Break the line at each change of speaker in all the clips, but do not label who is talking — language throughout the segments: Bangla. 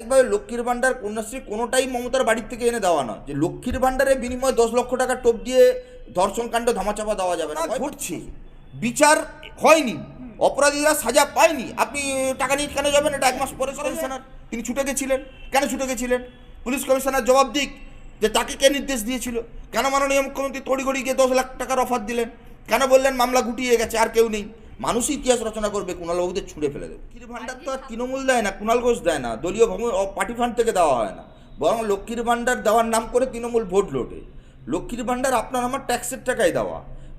একভাবে লক্ষ্মীর ভাণ্ডার কন্যাশ্রী কোনোটাই মমতার বাড়ির থেকে এনে দেওয়া নয়। যে লক্ষ্মীর ভাণ্ডারের বিনিময়ে দশ লক্ষ টাকা টোপ দিয়ে ধর্ষণ কাণ্ড ধামাচাপা দেওয়া যাবে না। ঘটছে। বিচার হয়নি। অপরাধীরা সাজা পায়নি। আপনি টাকা নিয়ে কেন যাবেন? এটা এক মাস পরে কমিশনার। তিনি ছুটে গেছিলেন। কেন ছুটে গেছিলেন? পুলিশ কমিশনার জবাব দিক যে তাকে কে নির্দেশ দিয়েছিল? কেন মাননীয় মুখ্যমন্ত্রী তড়িঘড়ি গিয়ে দশ লাখ টাকার অফার দিলেন? কেন বললেন মামলা গুটিয়ে গেছে আর কেউ নেই? মানুষই ইতিহাস রচনা করবে কুণালবাবুদের ছুঁড়ে ফেলে দেবে। লক্ষ্মীর ভাণ্ডার তো আর তৃণমূল দেয় না কুণাল ঘোষ দেয় না দলীয় ভবন পার্টি ফান্ড থেকে দেওয়া হয় না। বরং লক্ষ্মীর ভাণ্ডার দেওয়ার নাম করে তৃণমূল ভোট লোটে। লক্ষ্মীর ভাণ্ডার আপনার আমার ট্যাক্সের টাকায় দেওয়া।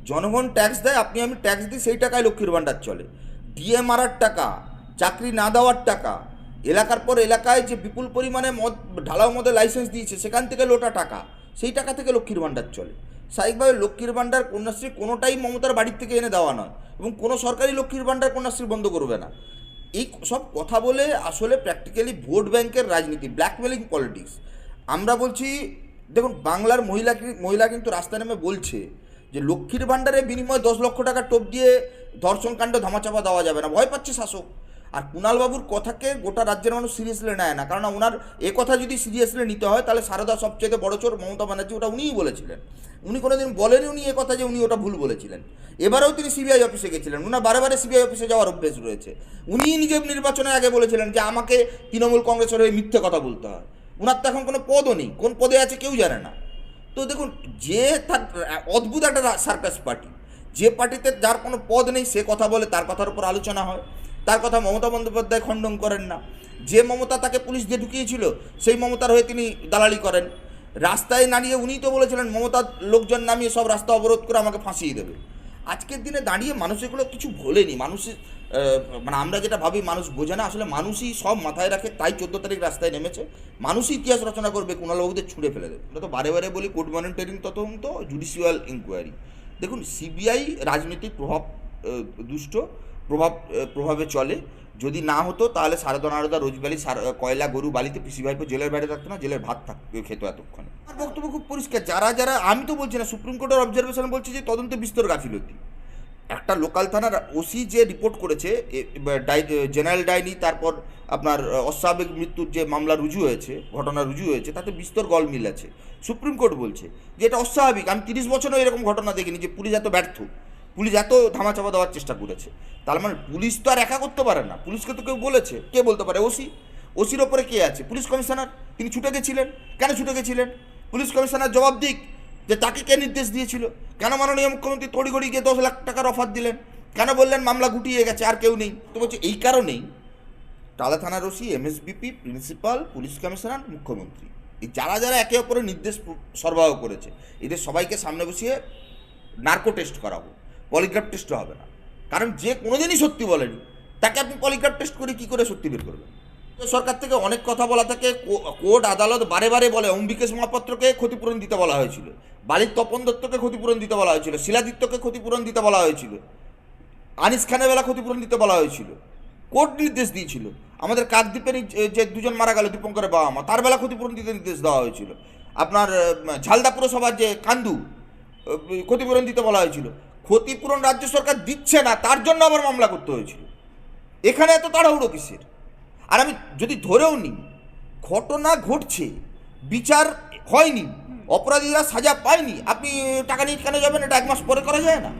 জনগণ ট্যাক্স দেয় আপনি আমি ট্যাক্স দিই সেই টাকায় লক্ষ্মীর ভাণ্ডার চলে। ডিএ মারার টাকা চাকরি না দেওয়ার টাকা এলাকার পর এলাকায় যে বিপুল পরিমাণে মদ ঢালাও মদের লাইসেন্স দিয়েছে সেখান থেকে লোটা টাকা সেই টাকা থেকে লক্ষ্মীর ভাণ্ডার চলে। স্বাভাবিকভাবে লক্ষ্মীর ভাণ্ডার কন্যাশ্রী কোনোটাই মমতার বাড়ির থেকে এনে দেওয়া নয় এবং কোনো সরকারি লক্ষ্মীর ভাণ্ডার কন্যাশ্রী বন্ধ করবে না। এই সব কথা বলে আসলে প্র্যাকটিক্যালি ভোট ব্যাংকের রাজনীতি ব্ল্যাকমেলিং পলিটিক্স আমরা বলছি, দেখুন, বাংলার মহিলা মহিলা কিন্তু রাস্তায় নেমে বলছে যে লক্ষ্মীর ভাণ্ডারের বিনিময়ে দশ লক্ষ টাকা টোপ দিয়ে ধর্ষণ কাণ্ড ধামাচাপা দেওয়া যাবে না। ভয় পাচ্ছে শাসক। আর কুণালবাবুর কথাকে গোটা রাজ্যের মানুষ সিরিয়াসলি নেয় না। কারণ ওনার এ কথা যদি সিরিয়াসলি নিতে হয়, তাহলে সারদা সবচেয়ে বড় চোর মমতা ব্যানার্জি, ওটা উনিই বলেছিলেন। উনি কোনোদিন বলেনি উনি এ কথা যে উনি ওটা ভুল বলেছিলেন। এবারেও তিনি সিবিআই অফিসে গেছিলেন। ওনার বারে বারে সিবিআই অফিসে যাওয়ার অভ্যেস রয়েছে। উনিই নিজে নির্বাচনের আগে বলেছিলেন যে আমাকে তৃণমূল কংগ্রেসের হয়ে মিথ্যে কথা বলতে হয়। ওনার তো এখন কোনো পদও নেই। কোন পদে আছে কেউ জানে না। তো দেখুন, যে তার অদ্ভুত একটা সার্কাস পার্টি যে পার্টিতে যার কোনো পদ নেই, সে কথা বলে তার কথার উপর আলোচনা হয়। তার কথা মমতা বন্দ্যোপাধ্যায় খণ্ডন করেন না। যে মমতা তাকে পুলিশ দিয়ে ঢুকিয়েছিল, সেই মমতার হয়ে তিনি দালালি করেন। রাস্তায় দাঁড়িয়ে উনিই তো বলেছিলেন মমতার লোকজন নামিয়ে সব রাস্তা অবরোধ করে আমাকে ফাঁসিয়ে দেবে। আজকের দিনে দাঁড়িয়ে মানুষ এগুলো কিছু ভোলেনি মানুষের মানে আমরা যেটা ভাবি, মানুষ বোঝে না। আসলে মানুষই সব মাথায় রাখে, তাই চোদ্দ তারিখ রাস্তায় নেমেছে। মানুষই ইতিহাস রচনা করবে কুণালবাবুদের ছুঁড়ে ফেলে দেবে। আমরা তো বারে বারে বলি, কোর্ট মনিটরিং তদন্ত জুডিশিয়াল ইনকোয়ারি দেখুন সিবিআই রাজনৈতিক প্রভাব দুষ্ট। প্রভাব প্রভাবে চলে। যদি না হতো, তাহলে সারদা নারদা রোজবালি কয়লা, গরু, বালিতে পিসি ভাইপো জেলের বাইরে থাকতো না, জেলের ভাত থাক খেতো এতক্ষণে। আমার বক্তব্য খুব পরিষ্কার। যারা যারা, আমি তো বলছি না সুপ্রিম কোর্টের অবজারভেশন বলছে যে তদন্তে বিস্তর গাফিলতি। একটা লোকাল থানার ওসি যে রিপোর্ট করেছে জেনারেল ডাইনি, তারপর আপনার অস্বাভাবিক মৃত্যুর যে মামলা রুজু হয়েছে, ঘটনা রুজু হয়েছে, তাতে বিস্তর গলমিল আছে। সুপ্রিম কোর্ট বলছে যে এটা অস্বাভাবিক। আমি তিরিশ বছরও এরকম ঘটনা দেখিনি যে পুলিশ এত ব্যর্থ। পুলিশ এত ধামাচাপা দেওয়ার চেষ্টা করেছে। তার মানে পুলিশ তো আর একা করতে পারে না। পুলিশকে তো কেউ বলেছে। কে বলতে পারে? ওসি। ওসির ওপরে কে আছে? Police commissioner. তিনি ছুটে গেছিলেন। কেন ছুটে গেছিলেন? পুলিশ কমিশনার জবাব দিক যে তাকে কে নির্দেশ দিয়েছিল? কেন মাননীয় মুখ্যমন্ত্রী তড়িঘড়ি গিয়ে দশ লাখ টাকার অফার দিলেন? কেন বললেন মামলা গুটিয়ে গেছে, আর কেউ নেই? তো বলছে, এই কারণেই টালা থানার OC, MSBP, principal, police commissioner, মুখ্যমন্ত্রী। এই যারা যারা একে অপরের নির্দেশ সরবরাহ করেছে, এদের সবাইকে সামনে বসিয়ে নার্কো টেস্ট করাবো। পলিগ্রাফ টেস্ট হবে না। কারণ যে কোনোদিনই সত্যি বলেনি, তাকে আপনি পলিগ্রাফ টেস্ট করে কি করে সত্যি বের করবেন? সরকার থেকে অনেক কথা বলা থাকে কোর্ট আদালত বারে বারে বলে, অম্বিকেশ মহাপাত্রকে ক্ষতিপূরণ দিতে বলা হয়েছিল। বালিক তপন দত্তকে ক্ষতিপূরণ দিতে বলা হয়েছিল। শিলাদিত্যকে ক্ষতিপূরণ দিতে বলা হয়েছিল। আনিস খানের বেলা ক্ষতিপূরণ দিতে বলা হয়েছিল। কোর্ট নির্দেশ দিয়েছিল। আমাদের কাকদ্বীপের যে দুজন মারা গেল, দীপঙ্করের বাবা মা, তার বেলা ক্ষতিপূরণ দিতে নির্দেশ দেওয়া হয়েছিল। আপনার ঝালদা পুরসভার যে কান্দু ক্ষতিপূরণ দিতে বলা হয়েছিল। ক্ষতিপূরণ রাজ্য সরকার দিচ্ছে না, তার জন্য আবার মামলা করতে হয়েছিল। এখানে এত তাড়াহুড়ো কিসের? আর আমি যদি ধরেও নিই, ঘটনা ঘটছে, বিচার হয়নি, অপরাধীরা সাজা পায়নি, আপনি টাকা নিয়ে কেন যাবেন? এটা এক মাস পরে করা যায় না।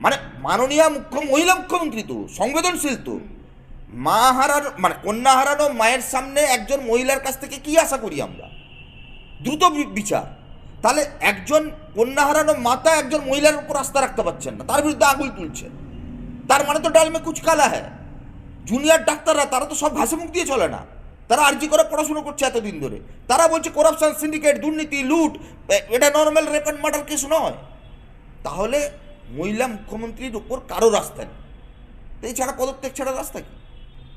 মানে মাননীয় মুখ্য, মহিলা মুখ্যমন্ত্রী তো, সংবেদনশীল তো। মা হারানো মানে কন্যা হারানো মায়ের সামনে একজন মহিলার কাছ থেকে কি আশা করি আমরা? দ্রুত বিচার। তাহলে একজন কন্যা হারানো মাতা একজন মহিলার উপর আস্থা রাখতে পারছেন না। তার বিরুদ্ধে আঙুল তুলছেন তার মানে তো ডালমে কুচ কালা হ্যাঁ জুনিয়র ডাক্তাররা, তারা তো সব ঘাসে মুখ দিয়ে চলে না। তারা আর্জি করে পড়াশুনো করছে এতদিন ধরে। তারা বলছে করাপশন সিন্ডিকেট দুর্নীতি, লুট এটা normal rape and murder case নয়। তাহলে মহিলা মুখ্যমন্ত্রীর উপর কারও রাস্তা নেই। তো এছাড়া পদত্যাগ ছাড়া রাস্তা কি?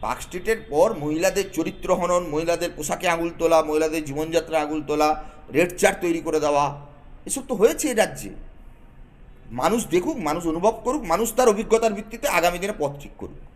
পার্ক স্ট্রিটের পর মহিলাদের চরিত্র হনন, মহিলাদের পোশাকে আঙুল তোলা, মহিলাদের জীবনযাত্রা আঙুল তোলা রেড চার্ট তৈরি করে দেওয়া। এসব তো হয়েছে এই রাজ্যে। মানুষ দেখুক, মানুষ অনুভব করুক, মানুষ তার অভিজ্ঞতার ভিত্তিতে আগামী দিনে পথ ঠিক করুক।